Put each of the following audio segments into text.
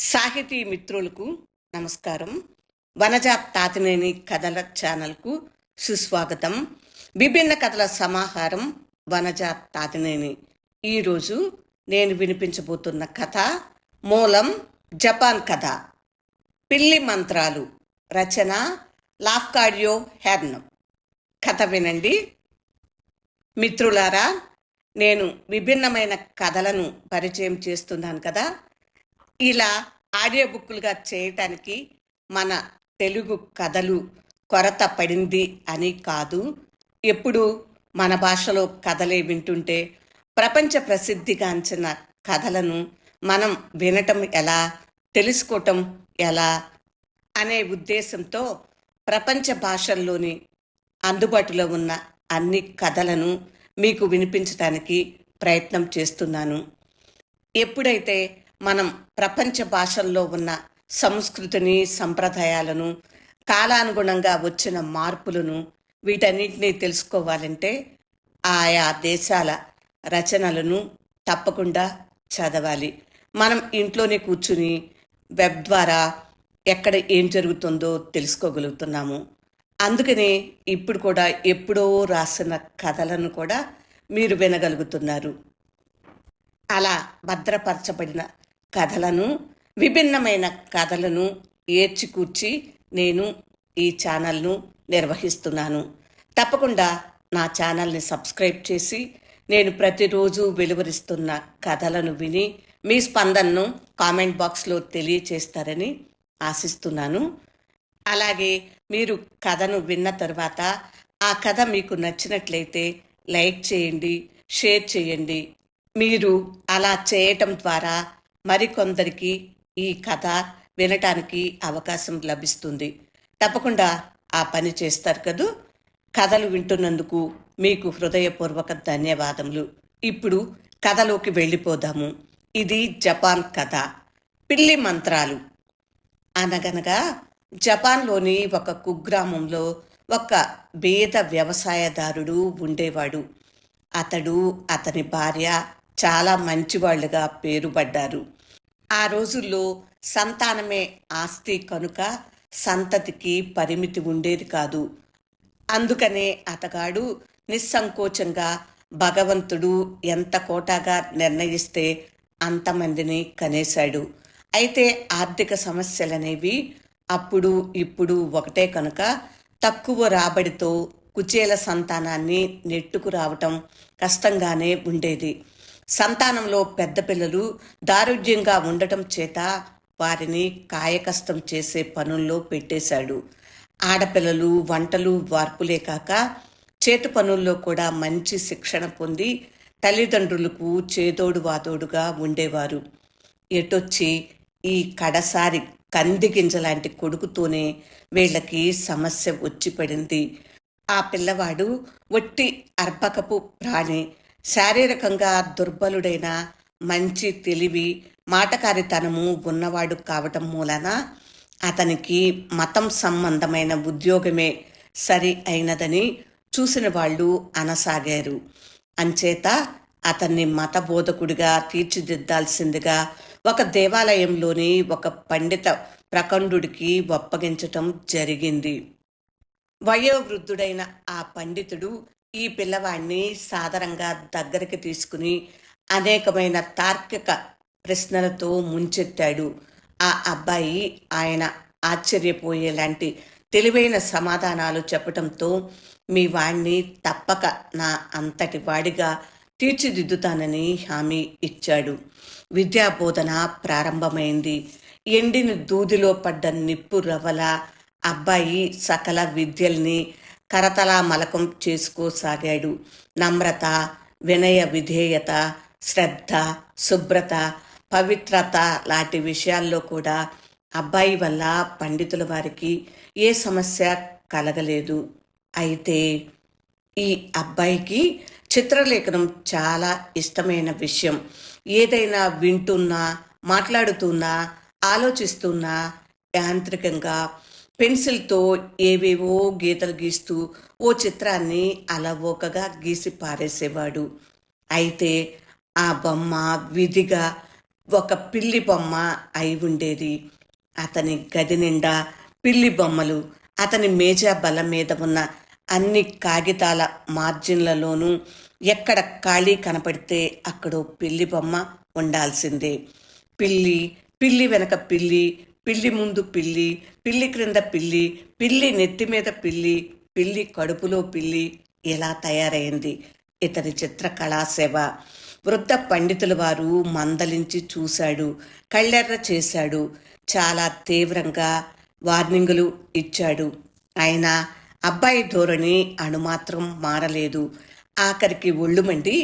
సాహితీ మిత్రులకు నమస్కారం. వనజ తాతినేని కథల ఛానల్కు సుస్వాగతం. విభిన్న కథల సమాహారం వనజ తాతినేని. ఈరోజు నేను వినిపించబోతున్న కథ మూలం జపాన్ కథ. పిల్లి మంత్రాలు. రచన లాఫ్కాడియో హెర్న్. కథ వినండి. మిత్రులారా నేను విభిన్నమైన కథలను పరిచయం చేస్తున్నాను కదా. ఇలా ఆడియో బుక్కులుగా చేయటానికి మన తెలుగు కథలు కొరత పడింది అని కాదు. ఎప్పుడు మన భాషలో కథలే వింటుంటే ప్రపంచ ప్రసిద్ధిగాంచిన కథలను మనం వినటం ఎలా తెలుసుకోవటం ఎలా అనే ఉద్దేశంతో ప్రపంచ భాషల్లోని అందుబాటులో ఉన్న అన్ని కథలను మీకు వినిపించడానికి ప్రయత్నం చేస్తున్నాను. ఎప్పుడైతే మనం ప్రపంచ భాషల్లో ఉన్న సంస్కృతిని సంప్రదాయాలను కాలానుగుణంగా వచ్చిన మార్పులను వీటన్నిటినీ తెలుసుకోవాలంటే ఆయా దేశాల రచనలను తప్పకుండా చదవాలి. మనం ఇంట్లోనే కూర్చుని వెబ్ ద్వారా ఎక్కడ ఏం జరుగుతుందో తెలుసుకోగలుగుతున్నాము. అందుకనే ఇప్పుడు కూడా ఎప్పుడో రాసిన కథలను కూడా మీరు వినగలుగుతున్నారు. అలా భద్రపరచబడిన కథలను విభిన్నమైన కథలను ఏర్చికూర్చి నేను ఈ ఛానల్ను నిర్వహిస్తున్నాను. తప్పకుండా నా ఛానల్ని సబ్స్క్రైబ్ చేసి నేను ప్రతిరోజు వెలువరిస్తున్న కథలను విని మీ స్పందనను కామెంట్ బాక్స్లో తెలియచేస్తారని ఆశిస్తున్నాను. అలాగే మీరు కథను విన్న తర్వాత ఆ కథ మీకు నచ్చినట్లయితే లైక్ చేయండి షేర్ చేయండి. మీరు అలా చేయటం ద్వారా మరికొందరికి ఈ కథ వినటానికి అవకాశం లభిస్తుంది. తప్పకుండా ఆ పని చేస్తారు కదూ? కథలు వింటున్నందుకు మీకు హృదయపూర్వక ధన్యవాదములు. ఇప్పుడు కథలోకి వెళ్ళిపోదాము. ఇది జపాన్ కథ. పిల్లి మంత్రాలు. అనగనగా జపాన్లోని ఒక కుగ్రామంలో ఒక బీద వ్యవసాయదారుడు ఉండేవాడు. అతడు అతని భార్య చాలా మంచివాళ్ళుగా పేరుపడ్డారు. ఆ రోజుల్లో సంతానమే ఆస్తి కనుక సంతతికి పరిమితి ఉండేది కాదు. అందుకనే అతగాడు నిస్సంకోచంగా భగవంతుడు ఎంత కోటాగా నిర్ణయిస్తే అంతమందిని కనేశాడు. అయితే ఆర్థిక సమస్యలనేవి అప్పుడు ఇప్పుడు ఒకటే కనుక తక్కువ రాబడితో కుచేల సంతానాన్ని నెట్టుకు రావటం కష్టంగానే ఉండేది. సంతానంలో పెద్ద పిల్లలు దారుఢ్యంగా ఉండటం చేత వారిని కాయకష్టం చేసే పనుల్లో పెట్టేశాడు. ఆడపిల్లలు వంటలు వార్పులే కాక చేతి పనుల్లో కూడా మంచి శిక్షణ పొంది తల్లిదండ్రులకు చేదోడు వాదోడుగా ఉండేవారు. ఎటొచ్చి ఈ కడసారి కంది గింజలాంటి కొడుకుతోనే వీళ్ళకి సమస్య వచ్చి పడింది. ఆ పిల్లవాడు ఒట్టి అర్భకపు ప్రాణి శారీరకంగా దుర్బలుడైన మంచి తెలివి మాటకారితనము ఉన్నవాడు కావటం మూలన అతనికి మతం సంబంధమైన ఉద్యోగమే సరి అయినదని చూసిన వాళ్ళు అనసాగారు. అంచేత అతన్ని మత బోధకుడిగా తీర్చిదిద్దాల్సిందిగా ఒక దేవాలయంలోని ఒక పండిత ప్రకండుడికి ఒప్పగించటం జరిగింది. వయోవృద్ధుడైన ఆ పండితుడు ఈ పిల్లవాడిని సాధారణంగా దగ్గరికి తీసుకుని అనేకమైన తార్కిక ప్రశ్నలతో ముంచెత్తాడు. ఆ అబ్బాయి ఆయన ఆశ్చర్యపోయేలాంటి తెలివైన సమాధానాలు చెప్పటంతో మీ వాణ్ణి తప్పక నా అంతటి వాడిగా తీర్చిదిద్దుతానని హామీ ఇచ్చాడు. విద్యాబోధన ప్రారంభమైంది. ఎండిన దూదిలో పడ్డ నిప్పు రవ్వల అబ్బాయి సకల విద్యల్ని కరతలా మలకం చేసుకోసాగాడు. నమ్రత వినయ విధేయత శ్రద్ధ శుభ్రత పవిత్రత లాంటి విషయాల్లో కూడా అబ్బాయి వల్ల పండితుల వారికి ఏ సమస్య కలగలేదు. అయితే ఈ అబ్బాయికి చిత్రలేఖనం చాలా ఇష్టమైన విషయం. ఏదైనా వింటున్నా మాట్లాడుతున్నా ఆలోచిస్తున్నా యాంత్రికంగా పెన్సిల్తో ఏవేవో గీతలు గీస్తూ ఓ చిత్రాన్ని అలవోకగా గీసి పారేసేవాడు. అయితే ఆ బొమ్మ విధిగా ఒక పిల్లి బొమ్మ అయి ఉండేది. అతని గది నిండా పిల్లి బొమ్మలు అతని మేజా బల మీద ఉన్న అన్ని కాగితాల మార్జిన్లలోనూ ఎక్కడ ఖాళీ కనపడితే అక్కడో పిల్లి బొమ్మ ఉండాల్సిందే. పిల్లి పిల్లి వెనక పిల్లి పిల్లి ముందు పిల్లి పిల్లి క్రింద పిల్లి పిల్లి నెత్తి మీద పిల్లి పిల్లి కడుపులో పిల్లి ఇలా తయారైంది? ఇతని చిత్రకళా సేవ. వృద్ధ పండితుల వారు మందలించి చూశాడు కళ్ళెర్ర చేశాడు చాలా తీవ్రంగా వార్నింగులు ఇచ్చాడు. అయినా అబ్బాయి ధోరణి అణుమాత్రం మారలేదు. ఆఖరికి ఒళ్ళు మండి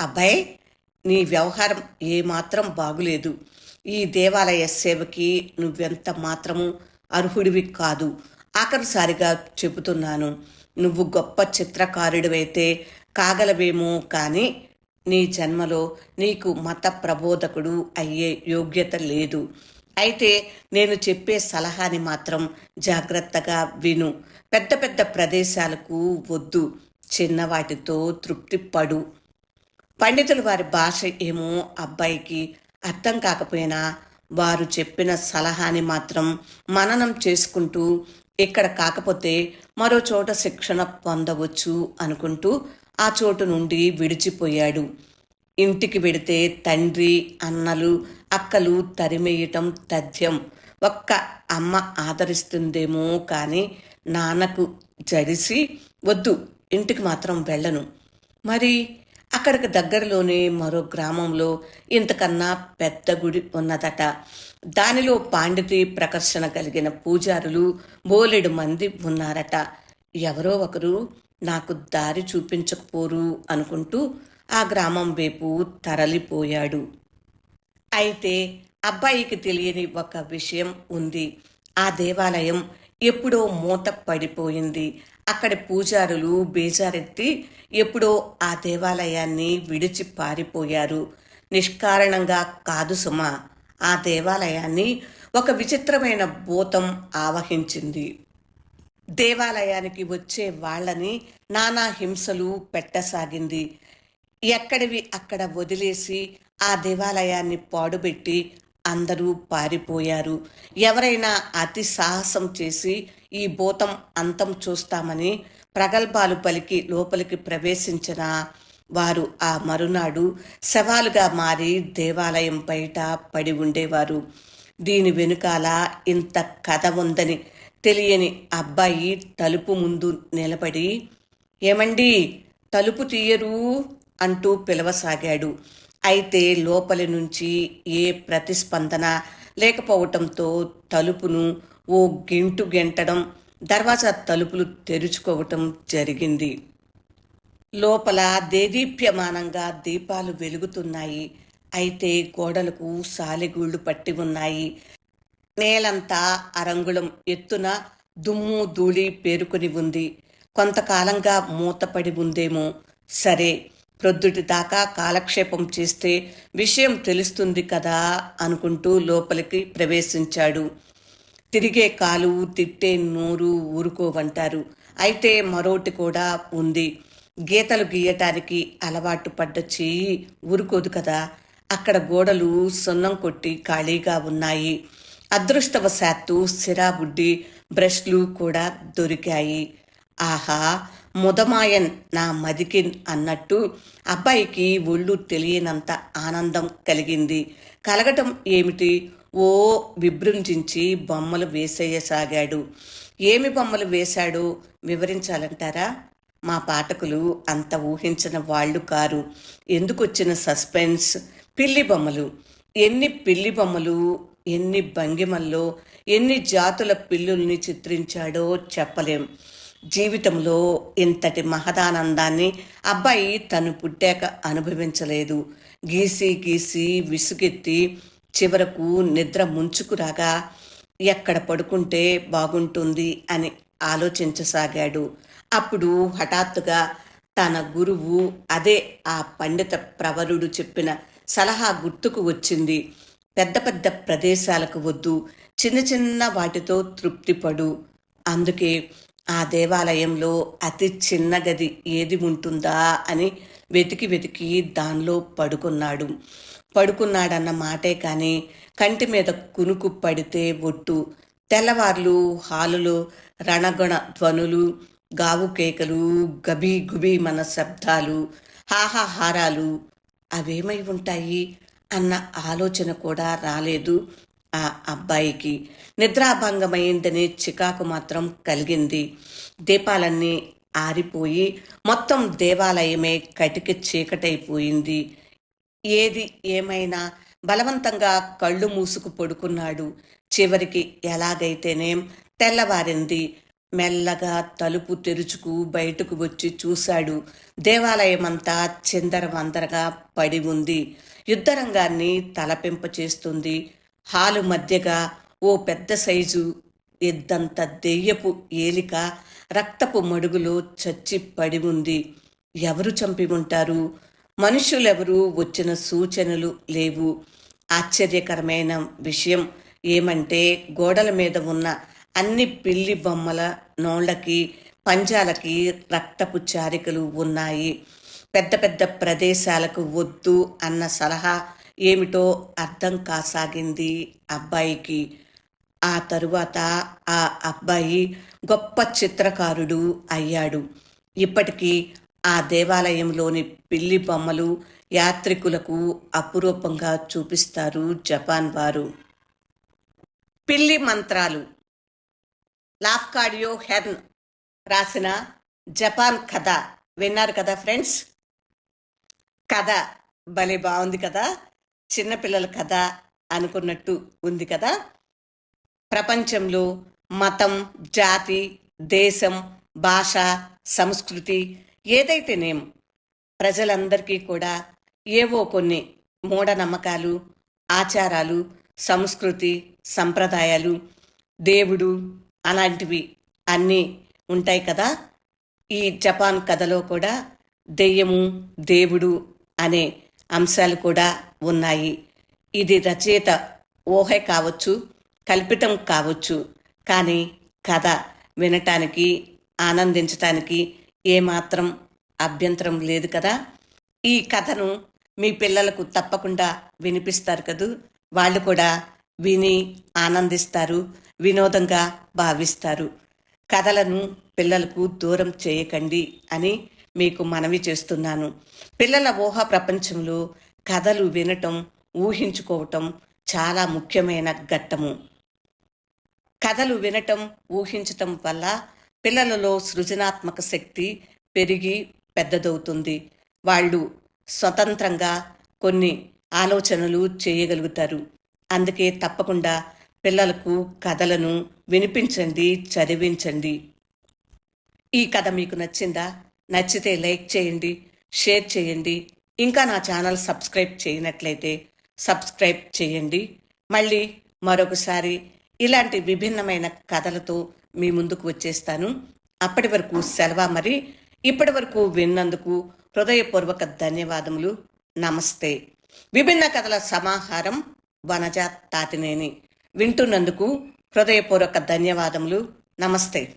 అబ్బాయి నీ వ్యవహారం ఏమాత్రం బాగులేదు. ఈ దేవాలయ సేవకి నువ్వెంత మాత్రము అర్హుడివి కాదు. ఆఖరిసారిగా చెబుతున్నాను నువ్వు గొప్ప చిత్రకారుడివైతే కాగలవేమో కానీ నీ జన్మలో నీకు మత ప్రబోధకుడు అయ్యే యోగ్యత లేదు. అయితే నేను చెప్పే సలహాని మాత్రం జాగ్రత్తగా విను. పెద్ద పెద్ద ప్రదేశాలకు వద్దు చిన్నవాటితో తృప్తి పడు పండితులు వారి భాష ఏమో అబ్బాయికి అర్థం కాకపోయినా వారు చెప్పిన సలహాని మాత్రం మననం చేసుకుంటూ ఇక్కడ కాకపోతే మరో చోట శిక్షణ పొందవచ్చు అనుకుంటూ ఆ చోటు నుండి విడిచిపోయాడు. ఇంటికి వెడితే తండ్రి అన్నలు అక్కలు తరిమేయటం తథ్యం. ఒక్క అమ్మ ఆదరిస్తుందేమో కానీ నాన్నకు జడిసి వద్దు ఇంటికి మాత్రం వెళ్ళను. మరి అక్కడికి దగ్గరలోనే మరో గ్రామంలో ఇంతకన్నా పెద్ద గుడి ఉన్నదట. దానిలో పాండితి ప్రకర్షణ కలిగిన పూజారులు బోలెడు మంది ఉన్నారట. ఎవరో ఒకరు నాకు దారి చూపించకపోరు అనుకుంటూ ఆ గ్రామం వైపు తరలిపోయాడు. అయితే అబ్బాయికి తెలియని ఒక విషయం ఉంది. ఆ దేవాలయం ఎప్పుడో మూత పడిపోయింది అక్కడ పూజారులు బేజారెత్తి ఎప్పుడో ఆ దేవాలయాన్ని విడిచి పారిపోయారు. నిష్కారణంగా కాదు సుమ ఆ దేవాలయాన్ని ఒక విచిత్రమైన భూతం ఆవహించింది. దేవాలయానికి వచ్చే వాళ్ళని నానా హింసలు పెట్టసాగింది. ఎక్కడివి అక్కడ వదిలేసి ఆ దేవాలయాన్ని పాడుబెట్టి అందరూ పారిపోయారు. ఎవరైనా అతి సాహసం చేసి ఈ భూతం అంతం చూస్తామని ప్రగల్భాలు పలికి లోపలికి ప్రవేశించిన వారు ఆ మరునాడు శవాలుగా మారి దేవాలయం బయట పడి ఉండేవారు. దీని వెనుకాల ఇంత కథ ఉందని తెలియని అబ్బాయి తలుపు ముందు నిలబడి ఏమండి తలుపు తీయరు? అంటూ పిలవసాగాడు. అయితే లోపలి నుంచి ఏ ప్రతిస్పందన లేకపోవటంతో తలుపును ఓ గింటు గెంటడం దర్వాజా తలుపులు తెరుచుకోవటం జరిగింది. లోపల దేదీప్యమానంగా దీపాలు వెలుగుతున్నాయి. అయితే గోడలకు సాలిగూళ్ళు పట్టి ఉన్నాయి. నేలంతా అరంగుళం ఎత్తున దుమ్ము ధూళి పేరుకొని ఉంది. కొంతకాలంగా మూతపడి ఉందేమో. సరే ప్రొద్దుటి దాకా కాలక్షేపం చేస్తే విషయం తెలుస్తుంది కదా అనుకుంటూ లోపలికి ప్రవేశించాడు. తిరిగే కాలు తిట్టే నోరు ఊరుకోవంటారు. అయితే మరోటి కూడా ఉంది. గీతలు గీయటానికి అలవాటు పడ్డ చేయి ఊరుకోదు కదా. అక్కడ గోడలు సున్నం కొట్టి ఖాళీగా ఉన్నాయి. అదృష్టవశాత్తు సిరాబుడ్డి బ్రష్లు కూడా దొరికాయి. ఆహా! ముదమాయన్ నా మదికిన్ అన్నట్టు అబ్బాయికి ఒళ్ళు తెలియనంత ఆనందం కలిగింది. కలగటం ఏమిటి? ఓ విభృంజించి బొమ్మలు వేసేయసాగాడు. ఏమి బొమ్మలు వేశాడు? వివరించాలంటారా? మా పాఠకులు అంత ఊహించిన వాళ్ళు కారు. ఎందుకొచ్చిన సస్పెన్స్? పిల్లి బొమ్మలు. ఎన్ని పిల్లి బొమ్మలు ఎన్ని భంగిమల్లో ఎన్ని జాతుల పిల్లుల్ని చిత్రించాడో చెప్పలేం. జీవితంలో ఇంతటి మహదానందాన్ని అబ్బాయి తను పుట్టాక అనుభవించలేదు. గీసి గీసి విసుగెత్తి చివరకు నిద్ర ముంచుకురాగా ఎక్కడ పడుకుంటే బాగుంటుంది అని ఆలోచించసాగాడు. అప్పుడు హఠాత్తుగా తన గురువు అదే ఆ పండిత ప్రవరుడు చెప్పిన సలహా గుర్తుకు వచ్చింది. పెద్ద పెద్ద ప్రదేశాలకు వద్దు. చిన్న చిన్న వాటితో తృప్తిపడు. అందుకే ఆ దేవాలయంలో అతి చిన్న గది ఏది ఉంటుందా అని వెతికి వెతికి దానిలో పడుకున్నాడు. పడుకున్నాడన్న మాటే కానీ కంటి మీద కునుకు పడితే ఒట్టు. తెల్లవార్లు హాలులో రణగణ ధ్వనులు గావు కేకలు గబీ గుబీ మన శబ్దాలు హాహాహారాలు. అవేమై ఉంటాయి? అన్న ఆలోచన కూడా రాలేదు. ఆ అబ్బాయికి. నిద్రాభంగమైందనే చికాకు మాత్రం కలిగింది. దీపాలన్నీ ఆరిపోయి మొత్తం దేవాలయమే కటికి చీకటైపోయింది. ఏది ఏమైనా బలవంతంగా కళ్ళు మూసుకు పడుకున్నాడు. చివరికి ఎలాగైతేనేం తెల్లవారింది. మెల్లగా తలుపు తెరుచుకు బయటకు వచ్చి చూశాడు. దేవాలయమంతా చిందరవందరగా పడి ఉంది. యుద్ధరంగాన్ని తలపింప చేస్తుంది హాలు మధ్యగా ఓ పెద్ద సైజు ఎద్దంత దెయ్యపు ఏలిక రక్తపు మడుగులో చచ్చి పడి ఉంది. ఎవరు చంపి ఉంటారు? మనుషులెవరూ వచ్చిన సూచనలు లేవు. ఆశ్చర్యకరమైన విషయం ఏమంటే గోడల మీద ఉన్న అన్ని పిల్లి బొమ్మల నోళ్ళకి పంజాలకి రక్తపు చారికలు ఉన్నాయి. పెద్ద పెద్ద ప్రదేశాలకు వద్దు అన్న సలహా ఏమిటో అర్థం కాసాగింది అబ్బాయికి. ఆ తరువాత ఆ అబ్బాయి గొప్ప చిత్రకారుడు అయ్యాడు. ఇప్పటికీ ఆ దేవాలయంలోని పిల్లి బొమ్మలు యాత్రికులకు అపురూపంగా చూపిస్తారు జపాన్ వారు. పిల్లి మంత్రాలు. లాఫ్కాడియో హెర్న్ రాసిన జపాన్ కథ. విన్నారు కదా ఫ్రెండ్స్? కథ. భలే బాగుంది కదా? చిన్నపిల్లల కథ అనుకున్నట్టు ఉంది కదా? ప్రపంచంలో మతం జాతి దేశం భాష సంస్కృతి ఏదైతేనేం ప్రజలందరికీ కూడా ఏవో కొన్ని మూఢనమ్మకాలు ఆచారాలు సంస్కృతి సంప్రదాయాలు దేవుడు అలాంటివి అన్నీ ఉంటాయి కదా? ఈ జపాన్ కథలో కూడా దెయ్యము దేవుడు అనే అంశాలు కూడా ఉన్నాయి. ఇది రచయిత ఊహ కావచ్చు కల్పితం కావచ్చు. కానీ కథ వినటానికి ఆనందించటానికి ఏమాత్రం అభ్యంతరం లేదు కదా? ఈ కథను మీ పిల్లలకు తప్పకుండా వినిపిస్తారు కదూ? వాళ్ళు కూడా విని ఆనందిస్తారు వినోదంగా భావిస్తారు. కథలను పిల్లలకు దూరం చేయకండి అని మీకు మనవి చేస్తున్నాను. పిల్లల ఊహ ప్రపంచంలో కథలు వినటం ఊహించుకోవటం చాలా ముఖ్యమైన ఘట్టము. కథలు వినటం ఊహించటం వల్ల పిల్లలలో సృజనాత్మక శక్తి పెరిగి పెద్దదవుతుంది. వాళ్ళు స్వతంత్రంగా కొన్ని ఆలోచనలు చేయగలుగుతారు. అందుకే తప్పకుండా పిల్లలకు కథలను వినిపించండి చదివించండి. ఈ కథ మీకు నచ్చిందా? నచ్చితే లైక్ చేయండి షేర్ చేయండి. ఇంకా నా ఛానల్ సబ్స్క్రైబ్ చేయనట్లయితే సబ్స్క్రైబ్ చేయండి. మళ్ళీ మరొకసారి ఇలాంటి విభిన్నమైన కథలతో మీ ముందుకు వచ్చేస్తాను. అప్పటి వరకు సెలవు మరి? ఇప్పటి వరకు విన్నందుకు హృదయపూర్వక ధన్యవాదములు. నమస్తే. విభిన్న కథల సమాహారం వనజ తాతినేని. వింటున్నందుకు హృదయపూర్వక ధన్యవాదములు. నమస్తే.